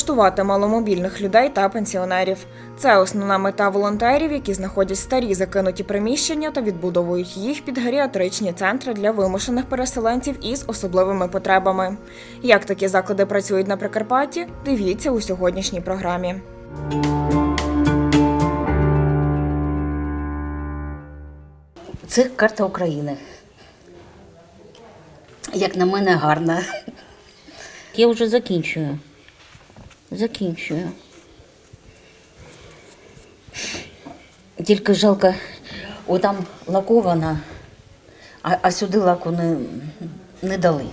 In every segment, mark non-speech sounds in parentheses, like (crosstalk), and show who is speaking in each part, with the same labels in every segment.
Speaker 1: облаштувати маломобільних людей та пенсіонерів. Це основна мета волонтерів, які знаходять старі закинуті приміщення та відбудовують їх під геріатричні центри для вимушених переселенців із особливими потребами. Як такі заклади працюють на Прикарпатті, дивіться у сьогоднішній програмі.
Speaker 2: Це карта України. Як на мене, гарна. Я вже закінчую. Закінчую. Тільки жалко, отам лакована, а, а сюди лаку не, не дали.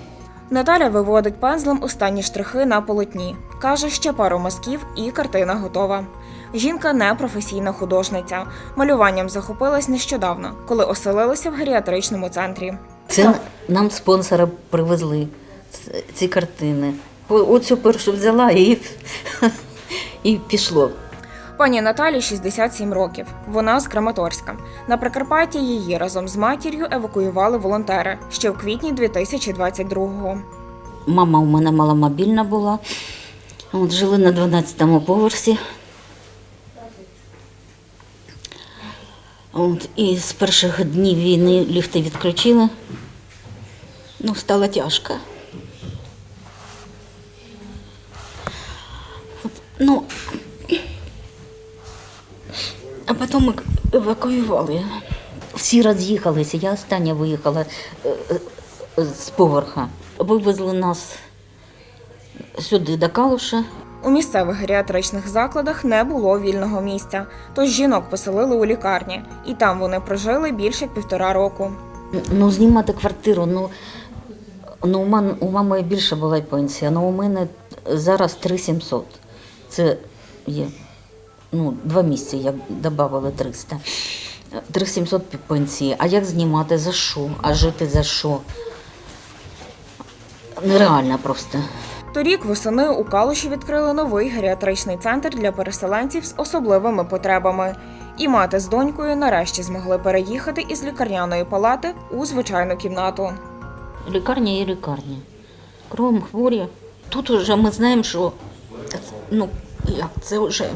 Speaker 1: Наталя виводить пензлем останні штрихи на полотні. Каже, ще пару мазків і картина готова. Жінка не професійна художниця. Малюванням захопилась нещодавно, коли оселилася в геріатричному центрі.
Speaker 2: Це нам спонсора привезли ці картини. Оцю першу взяла і, і пішло.
Speaker 1: Пані Наталі 67 років. Вона з Краматорська. На Прикарпатті її разом з матір'ю евакуювали волонтери ще в квітні 2022-го.
Speaker 2: Мама у мене маломобільна була. От жили на 12-му поверсі. От, і з перших днів війни ліфти відключили. Ну, стало тяжко. Ну, а потім евакуювали. Всі роз'їхалися. Я остання виїхала е, е, з поверха. Вивезли нас сюди, до Калуша.
Speaker 1: У місцевих геріатричних закладах не було вільного місця, тож жінок поселили у лікарні, і там вони прожили більше як півтора року.
Speaker 2: Ну, знімати квартиру, ну, ну у, мам, у мами більше була пенсія, але у мене зараз 3700. Це є ну, два місяці, як додавали 300. 3700 пенсії. А як знімати за що? А жити за що? Нереально просто.
Speaker 1: Торік восени у Калуші відкрили новий геріатричний центр для переселенців з особливими потребами. І мати з донькою нарешті змогли переїхати із лікарняної палати у звичайну кімнату.
Speaker 2: Лікарня є лікарня. Кругом хворі. Тут вже ми знаємо, що ну, як, це вже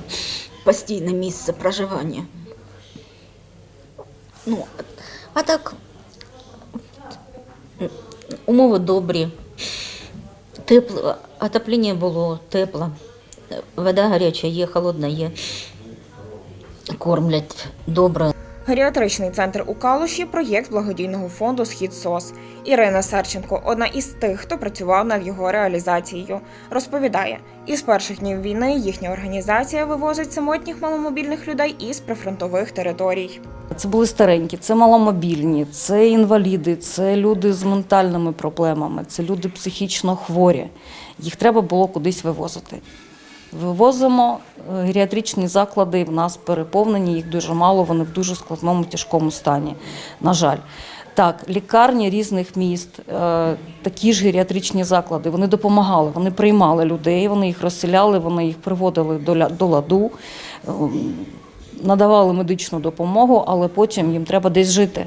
Speaker 2: постійне місце проживання. Ну, а так умови добрі. Тепло, отоплення було тепло. Вода гаряча є, холодна є. Кормлять добре.
Speaker 1: Геріатричний центр у Калуші проєкт благодійного фонду Схід СОС. Ірина Серченко, одна із тих, хто працював над його реалізацією, розповідає: із перших днів війни їхня організація вивозить самотніх маломобільних людей із прифронтових територій.
Speaker 3: Це були старенькі, це маломобільні, це інваліди, це люди з ментальними проблемами, це люди психічно хворі. Їх треба було кудись вивозити. Вивозимо е, геріатричні заклади, в нас переповнені, їх дуже мало, вони в дуже складному тяжкому стані. На жаль. Так, лікарні різних міст, е, такі ж геріатричні заклади, вони допомагали, вони приймали людей, вони їх розселяли, вони їх приводили до ладу, е, надавали медичну допомогу, але потім їм треба десь жити.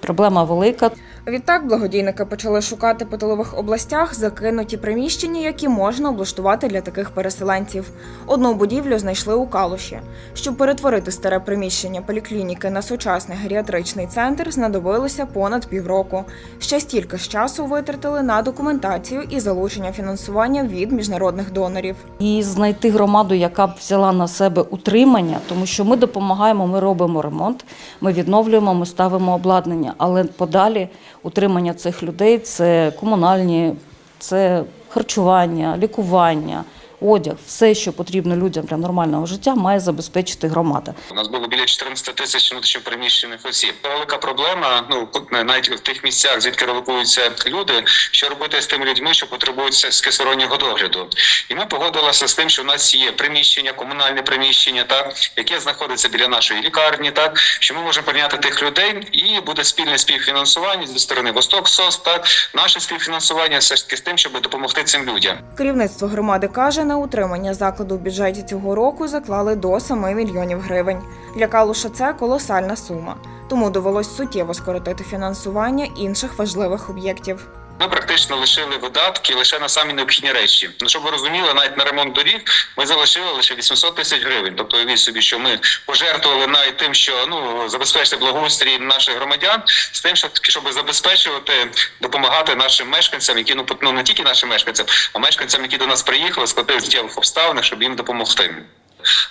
Speaker 3: Проблема велика.
Speaker 1: Відтак благодійники почали шукати по тилових областях закинуті приміщення, які можна облаштувати для таких переселенців. Одну будівлю знайшли у Калуші. Щоб перетворити старе приміщення поліклініки на сучасний геріатричний центр, знадобилося понад півроку. Ще стільки ж часу витратили на документацію і залучення фінансування від міжнародних донорів.
Speaker 3: І знайти громаду, яка б взяла на себе утримання, тому що ми допомагаємо, ми робимо ремонт, ми відновлюємо, ми ставимо обладнання. Але подалі утримання цих людей це комунальні, це харчування, лікування, одяг, все, що потрібно людям для нормального життя, має забезпечити громада.
Speaker 4: У нас було біля 14 тисяч внутрішньопереміщених осіб. Велика проблема. Ну навіть в тих місцях, звідки релокуються люди, що робити з тими людьми, що потребують з кислороднього догляду. І ми погодилися з тим, що в нас є приміщення, комунальне приміщення, так яке знаходиться біля нашої лікарні, так що ми можемо прийняти тих людей, і буде спільне співфінансування зі сторони Восток СОС, так наше співфінансування все ж таки з тим, щоб допомогти цим людям.
Speaker 1: Керівництво громади каже, на утримання закладу в бюджеті цього року заклали до 7 мільйонів гривень. Для Калуша це колосальна сума, тому довелось суттєво скоротити фінансування інших важливих об'єктів.
Speaker 4: Ми практично лишили видатки лише на самі необхідні речі. Ну щоб ви розуміли, навіть на ремонт доріг ми залишили лише 800 тисяч гривень. Тобто уявіть собі, що ми пожертвували навіть тим, що ну забезпечити благоустрій наших громадян, з тим, щоб щоб забезпечувати, допомагати нашим мешканцям, які ну ну не тільки нашим мешканцям, а мешканцям, які до нас приїхали, складних життєвих обставинах, щоб їм допомогти.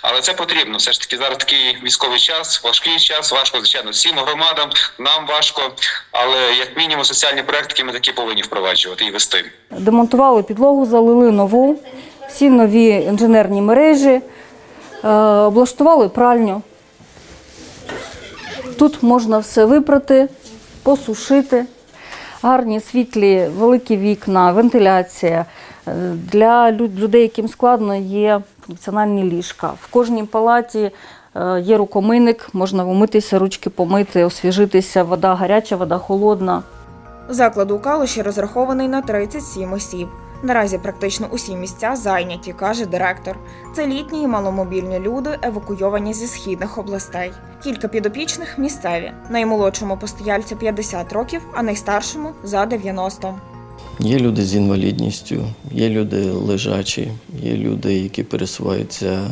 Speaker 4: Але це потрібно. Все ж таки зараз такий військовий час, важкий час, важко, звичайно, всім громадам, нам важко. Але як мінімум соціальні проекти ми такі повинні впроваджувати і вести.
Speaker 3: Демонтували підлогу, залили нову, всі нові інженерні мережі, е, облаштували пральню. Тут можна все випрати, посушити. Гарні світлі, великі вікна, вентиляція. Е, Для людей, яким складно, є функціональні ліжка. В кожній палаті е, є рукомийник, можна умитися, ручки помити, освіжитися, вода гаряча, вода холодна.
Speaker 1: Заклад у Калуші розрахований на 37 осіб. Наразі практично усі місця зайняті, каже директор. Це літні і маломобільні люди, евакуйовані зі східних областей. Кілька підопічних місцеві. Наймолодшому постояльцю 50 років, а найстаршому за 90.
Speaker 5: Є люди з інвалідністю, є люди лежачі, є люди, які пересуваються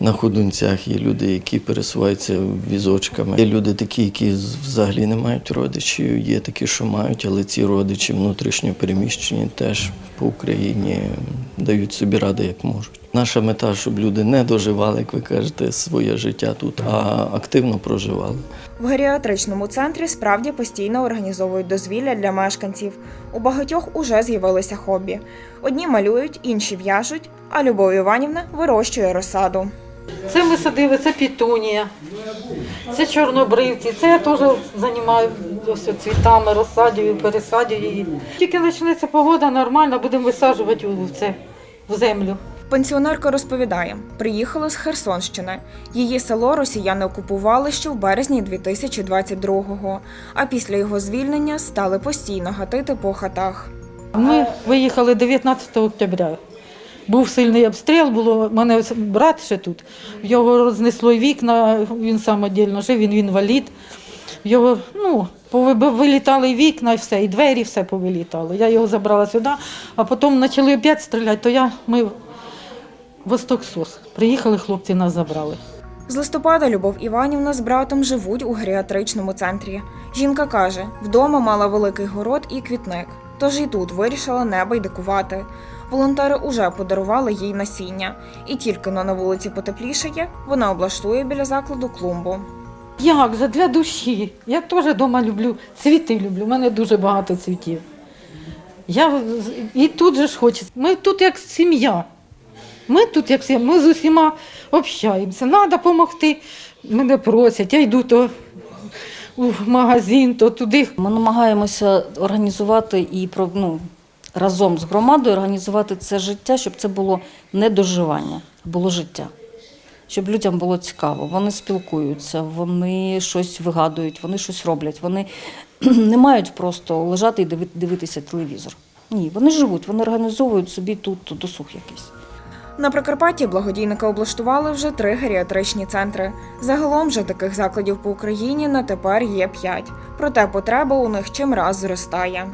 Speaker 5: на ходунцях, є люди, які пересуваються візочками. Є люди такі, які взагалі не мають родичів, є такі, що мають, але ці родичі внутрішньо переміщені теж по Україні дають собі ради, як можуть. Наша мета, щоб люди не доживали, як ви кажете, своє життя тут, а активно проживали.
Speaker 1: В геріатричному центрі справді постійно організовують дозвілля для мешканців. У багатьох уже з'явилися хобі. Одні малюють, інші в'яжуть, а Любов Іванівна вирощує розсаду.
Speaker 6: Це ми садили, це пітунія, це чорнобривці, це я теж займаюся цвітами, розсадюю, пересадюю її. Тільки почнеться погода нормальна, будемо висаджувати у це в землю.
Speaker 1: Пенсіонерка розповідає, приїхала з Херсонщини. Її село росіяни окупували ще в березні 2022-го, а після його звільнення стали постійно гатити по хатах.
Speaker 6: Ми виїхали 19 октября. Був сильний обстріл, було мене брат ще тут. Його рознесло вікна, він самодільно жив, він інвалід. Його ну, вилітали вікна, і все, і двері все повилітало. Я його забрала сюди, а потім почали опять стріляти, то я ми в Восток Сос. Приїхали, хлопці нас забрали.
Speaker 1: З листопада Любов Іванівна з братом живуть у геріатричному центрі. Жінка каже, вдома мала великий город і квітник, тож і тут вирішила не байдикувати. Волонтери уже подарували їй насіння, і тільки но на вулиці потеплішає, вона облаштує біля закладу клумбу.
Speaker 6: Як же для душі? Я теж вдома люблю, цвіти люблю, у мене дуже багато цвітів. Я і тут же ж хочеться. Ми тут як сім'я. Ми тут як сім'я, ми з усіма общаємося. Треба допомогти. Мене просять, я йду то в магазин, то туди.
Speaker 3: Ми намагаємося організувати і про- ну, разом з громадою організувати це життя, щоб це було не доживання, було життя. Щоб людям було цікаво. Вони спілкуються, вони щось вигадують, вони щось роблять. Вони (clears throat) не мають просто лежати і диви- дивитися телевізор. Ні, вони живуть, вони організовують собі тут досуг якийсь.
Speaker 1: На Прикарпатті благодійники облаштували вже три геріатричні центри. Загалом же таких закладів по Україні на тепер є п'ять. Проте потреба у них чимраз зростає.